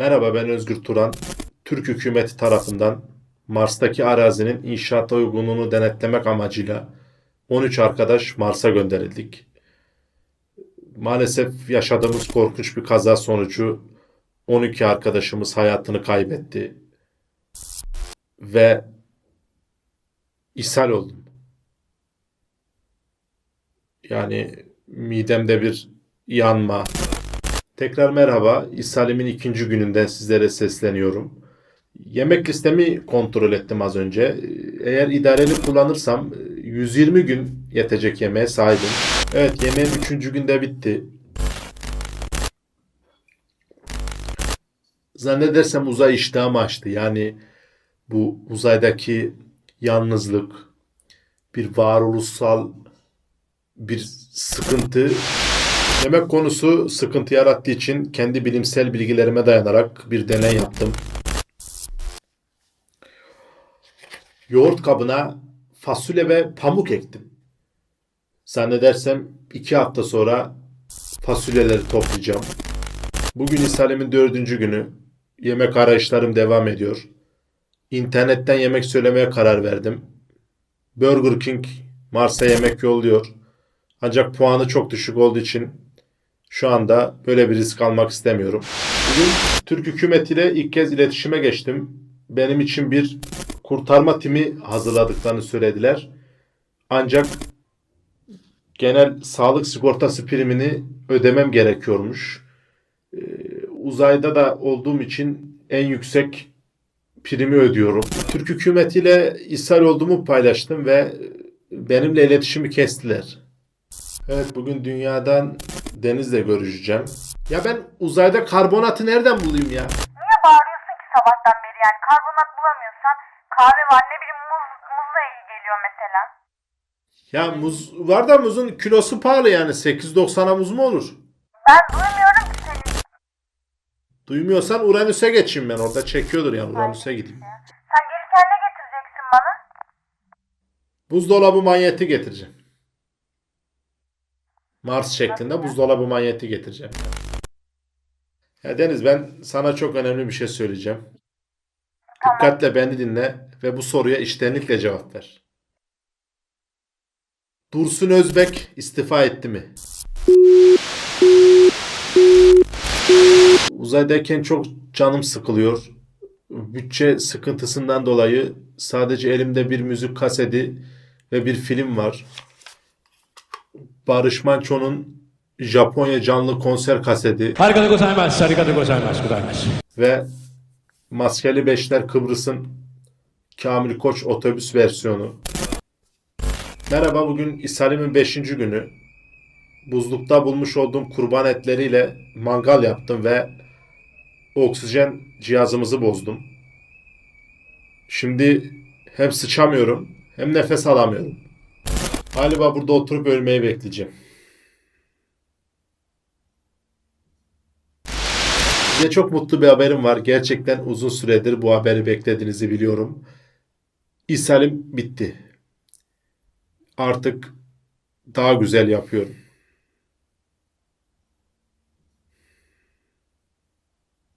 Merhaba ben Özgür Turan. Türk hükümeti tarafından Mars'taki arazinin inşaata uygunluğunu denetlemek amacıyla 13 arkadaş Mars'a gönderildik. Maalesef yaşadığımız korkunç bir kaza sonucu 12 arkadaşımız hayatını kaybetti. Ve ishal oldum. Yani midemde bir yanma, Tekrar merhaba. İshalimin ikinci gününden sizlere sesleniyorum. Yemek listemi kontrol ettim az önce. Eğer idareli kullanırsam 120 gün yetecek yemeğe sahibim. Evet yemeğim üçüncü günde bitti. Zannedersem uzay iştahımı açtı. Yani bu uzaydaki yalnızlık, bir varoluşsal bir sıkıntı Yemek konusu sıkıntı yarattığı için kendi bilimsel bilgilerime dayanarak bir deney yaptım. Yoğurt kabına fasulye ve pamuk ektim. Zannedersem iki hafta sonra fasulyeleri toplayacağım. Bugün ishalimin dördüncü günü. Yemek arayışlarım devam ediyor. İnternetten yemek söylemeye karar verdim. Burger King Mars'a yemek yolluyor. Ancak puanı çok düşük olduğu için şu anda böyle bir risk almak istemiyorum. Bugün Türk hükümetiyle ilk kez iletişime geçtim. Benim için bir kurtarma timi hazırladıklarını söylediler. Ancak genel sağlık sigortası primini ödemem gerekiyormuş. Ee, uzayda da olduğum için en yüksek primi ödüyorum. Türk hükümetiyle ishal olduğumu paylaştım ve benimle iletişimi kestiler. Evet bugün dünyadan Deniz'le görüşeceğim. Ya ben uzayda karbonatı nereden bulayım ya? Niye bağırıyorsun ki sabahtan beri yani karbonat bulamıyorsan kahve var ne bileyim muz, muzla iyi geliyor mesela. Ya muz var da muzun kilosu pahalı yani 8.90'a muz mu olur? Ben duymuyorum ki seni. Duymuyorsan Uranüs'e geçeyim ben orada çekiyordur yani Uranüs'e gideyim. Sen gelirken ne getireceksin bana? Buzdolabı manyeti getireceğim. Mars şeklinde buzdolabı manyeti getireceğim. Ya Deniz ben sana çok önemli bir şey söyleyeceğim. Dikkatle beni dinle ve bu soruya içtenlikle cevap ver. Dursun Özbek istifa etti mi? Uzaydayken çok canım sıkılıyor. Bütçe sıkıntısından dolayı sadece elimde bir müzik kaseti ve bir film var. Barış Manço'nun Japonya canlı konser kaseti. Harikada gozaimasu, harikada gozaimasu, gozaimasu. Ve Maskeli Beşler Kıbrıs'ın Kamil Koç otobüs versiyonu. Merhaba bugün İsalim'in 5. günü. Buzlukta bulmuş olduğum kurban etleriyle mangal yaptım ve oksijen cihazımızı bozdum. Şimdi hem sıçamıyorum hem nefes alamıyorum. Galiba burada oturup ölmeyi bekleyeceğim. Size çok mutlu bir haberim var. Gerçekten uzun süredir bu haberi beklediğinizi biliyorum. İshalim bitti. Artık daha güzel yapıyorum.